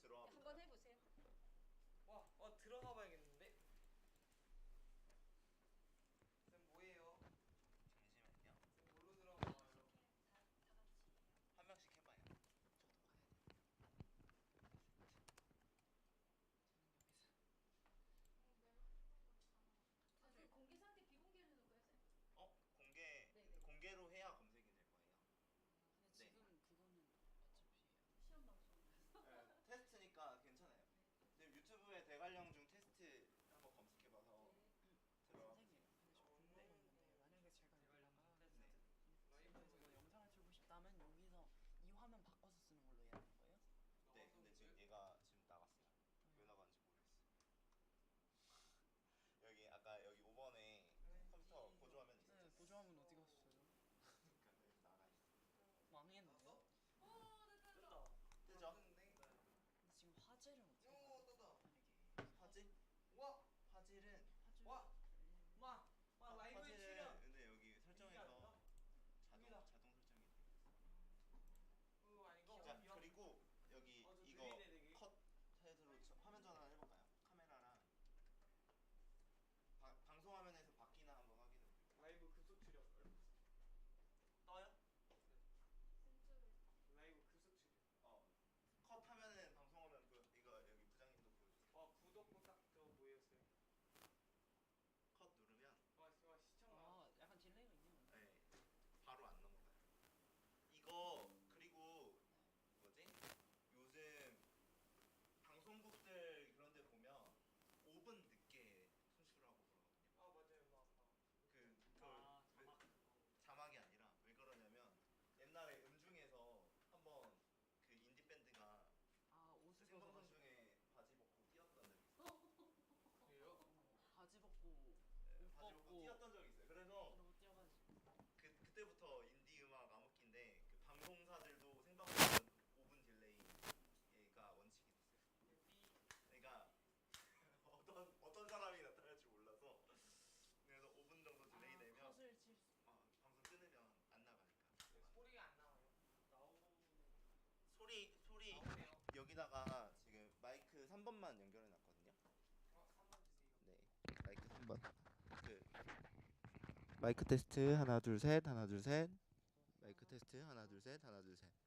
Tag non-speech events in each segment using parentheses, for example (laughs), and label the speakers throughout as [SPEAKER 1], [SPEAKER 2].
[SPEAKER 1] 것처럼
[SPEAKER 2] 한번 해보세요. comiendo.
[SPEAKER 3] 뛰었고
[SPEAKER 2] 뛰었던 적이 있어요. 그래서
[SPEAKER 3] 너무 뛰어가지고
[SPEAKER 2] 그 그때부터 인디 음악 암흑기인데 그 방송사들도 생방송 5분 딜레이가 원칙이 됐어요. 그러니까 (laughs) 어떤 어떤 사람이 나타날지 몰라서 그래서 5분 정도 딜레이
[SPEAKER 3] 아,
[SPEAKER 2] 되면
[SPEAKER 3] 컷을 칠 수-
[SPEAKER 2] 어, 방송 끊으면 안 나가니까.
[SPEAKER 1] 네, 소리가 안 나와요. 나오네요.
[SPEAKER 2] 소리 소리
[SPEAKER 1] 아,
[SPEAKER 2] 여기다가 지금 마이크 3번만 연결해 놨거든요.
[SPEAKER 1] 어, 한번 주세요.
[SPEAKER 2] 네. 마이크 3번. 마이크 테스트 하나 둘 셋 하나 둘 셋. 마이크 테스트 하나 둘 셋 하나 둘 셋.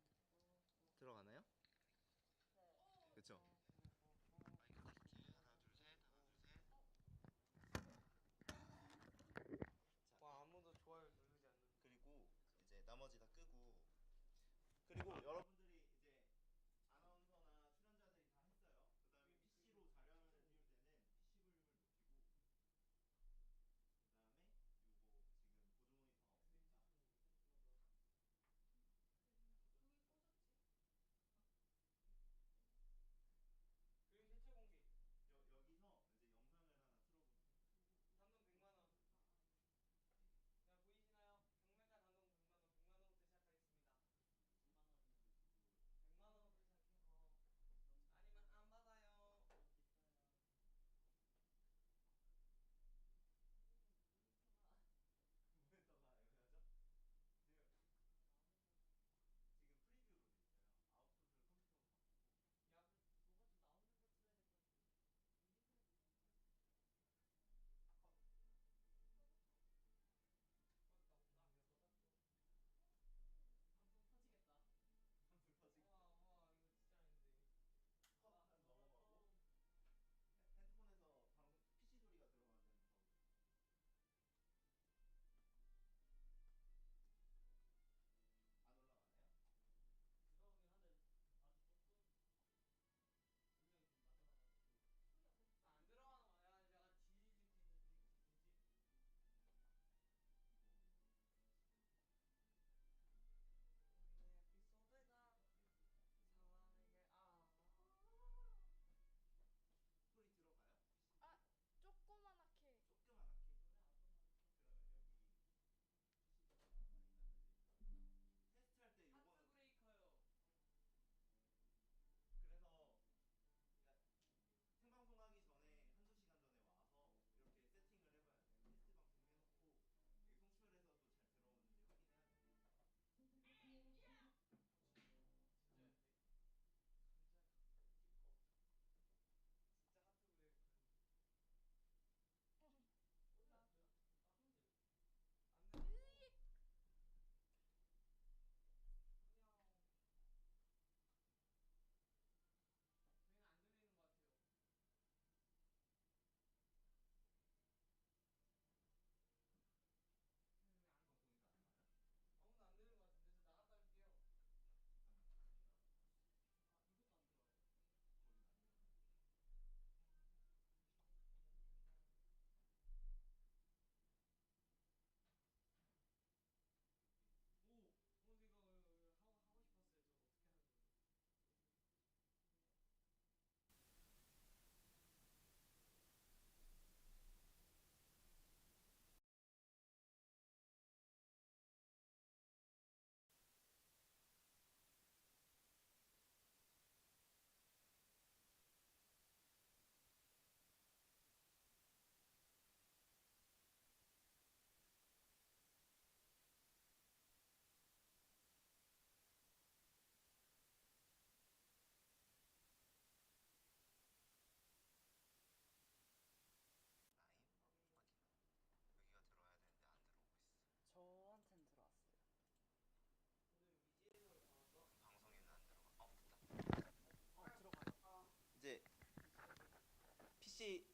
[SPEAKER 2] see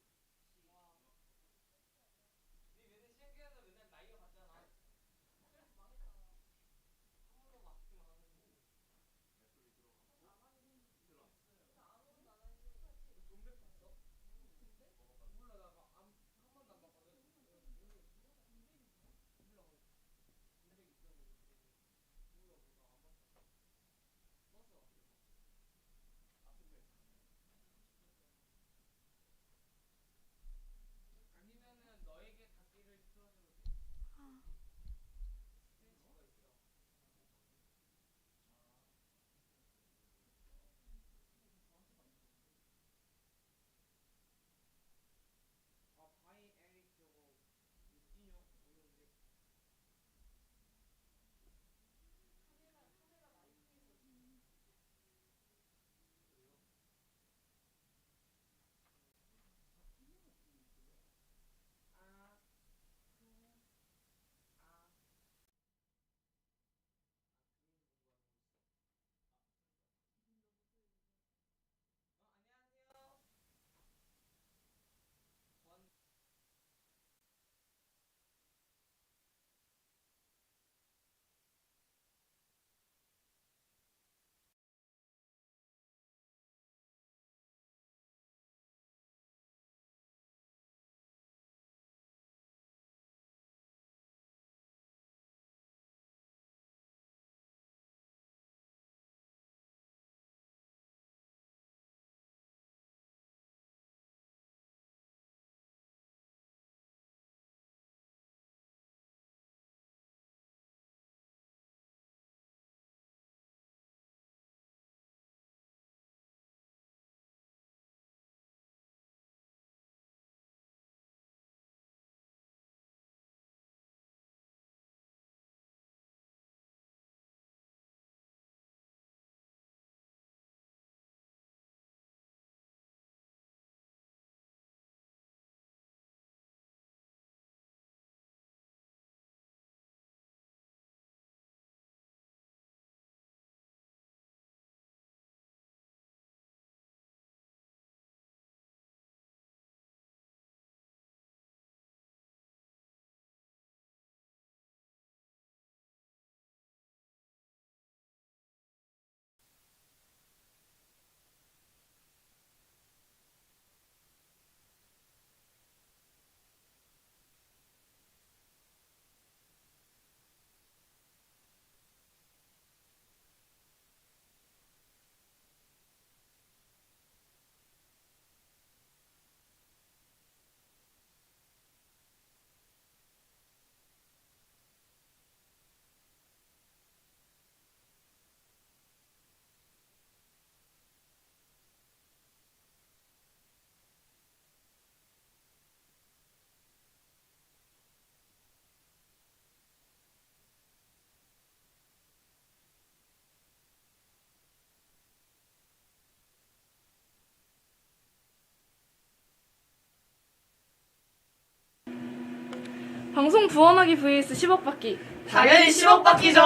[SPEAKER 4] 방송 부원하기 vs 10억 받기.
[SPEAKER 3] 당연히 10억 받기죠.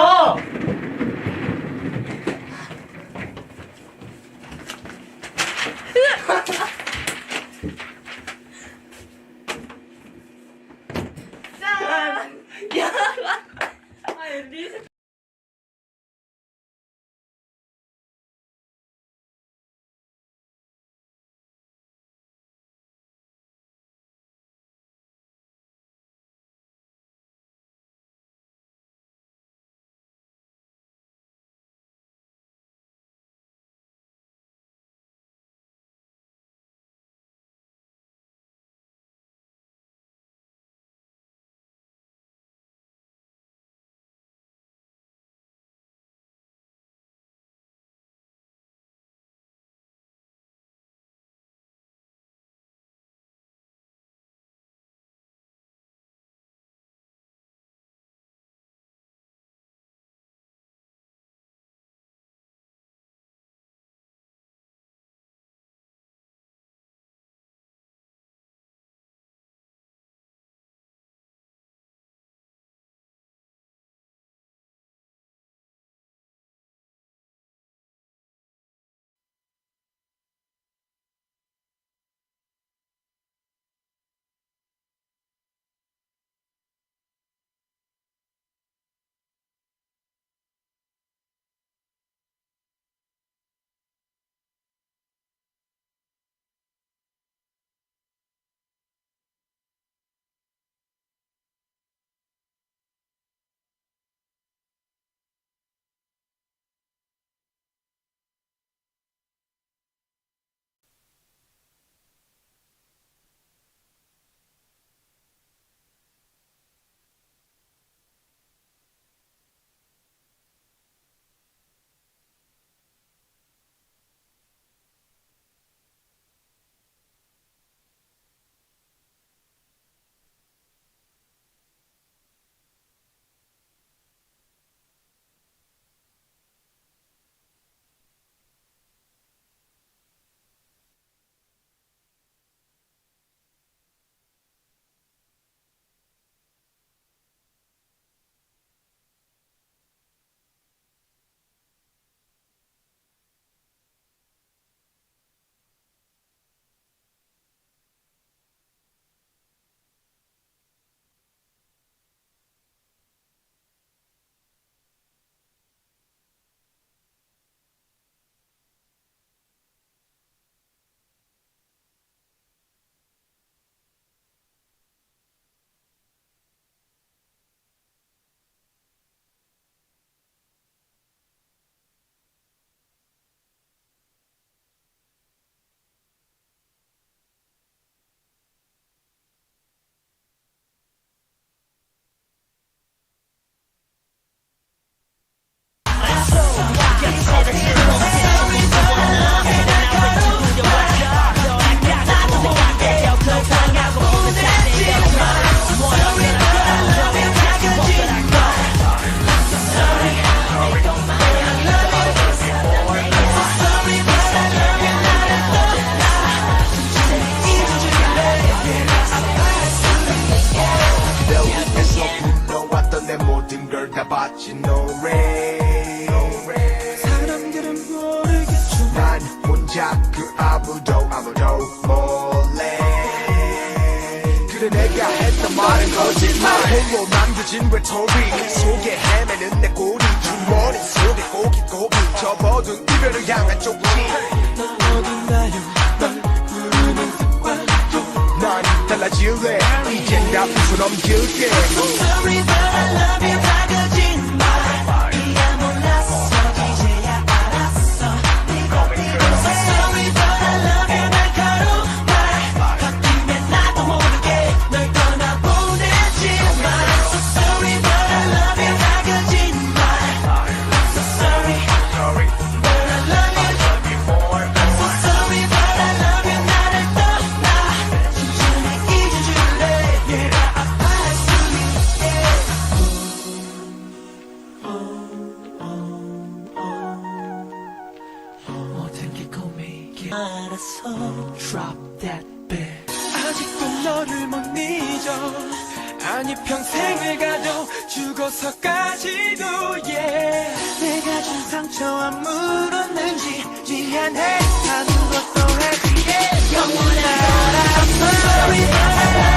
[SPEAKER 5] 걸다 바친 노래 사람들은 모르겠죠 난 혼자 그 아무도 아무도 몰래. 그래 내가 했던 말은 거짓말. 홀로 남겨진 외톨이 속에 헤매는 내 꼬리. 주머니 속에 고깃고기 접어둔 이별을 향한 쪽지 넌 어딘가요. 널 부르는 습관도 난 달라질래. 이젠 다 웃어 넘길게
[SPEAKER 6] 알았어. Drop that bit.
[SPEAKER 5] 아직도 너를 못 잊어.
[SPEAKER 6] 아니 평생을 가도 죽어서까지도 yeah. 내가 준 상처 안 물었는지 미안해. 아무것도 하지 yeah 영원한 사랑 I'm sorry